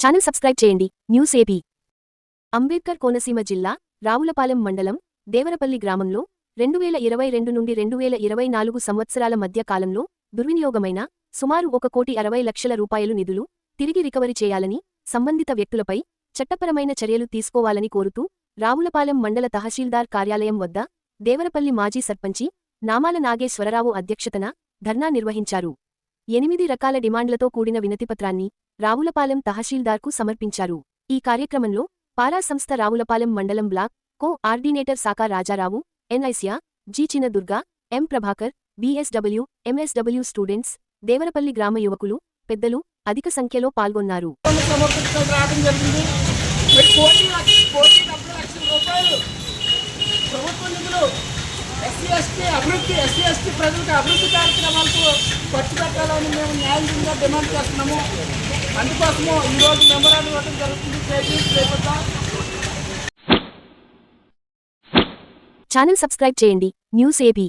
Channel subscribe చేయండి. News AP Ambedkar Konaseema జిల్లా రావులపాలెం మండలం దేవరపల్లి గ్రామంలో రెండు వేల ఇరవై రెండు నుండి రెండు వేల ఇరవై నాలుగు సంవత్సరాల మధ్య కాలంలో దుర్వినియోగమైన సుమారు ఒక కోటి అరవై లక్షల రూపాయలు నిధులు తిరిగి రికవరీ చేయాలని సంబంధిత వ్యక్తులపై చట్టపరమైన చర్యలు తీసుకోవాలని కోరుతూ రావులపాలెం మండల తహసీల్దార్ కార్యాలయం వద్ద దేవరపల్లి మాజీ సర్పంచి నామాల నాగేశ్వరరావు అధ్యక్షతన ధర్నా నిర్వహించారు. ఎనిమిది రకాల డిమాండ్లతో కూడిన వినతిపత్రాన్ని రావులపాలెం తహసీల్దార్కు సమర్పించారు. ఈ కార్యక్రమంలో పారా సంస్థ రావులపాలెం మండలం block coordinator Saka Rajarao ఎన్ఐసియా G Chinnadurga M Prabhakar BSW MSW students Devarapalli గ్రామ యువకులు పెద్దలు అధిక సంఖ్యలో పాల్గొన్నారు. ప్రభుత్వ నిధులు ఎస్సీ ఎస్టీ అభివృద్ధి ఎస్సీ ఎస్టీ ప్రజలకు అభివృద్ధి కార్యక్రమాలకు ఖర్చు పెట్టాలని మేము న్యాయంగా డిమాండ్ చేస్తున్నాము. అందుకోసము ఈరోజు మెమరాన్ని ఇవ్వడం జరుగుతుంది. కేజీ రేపొద్దు ఛానల్ సబ్స్క్రైబ్ చేయండి. News AP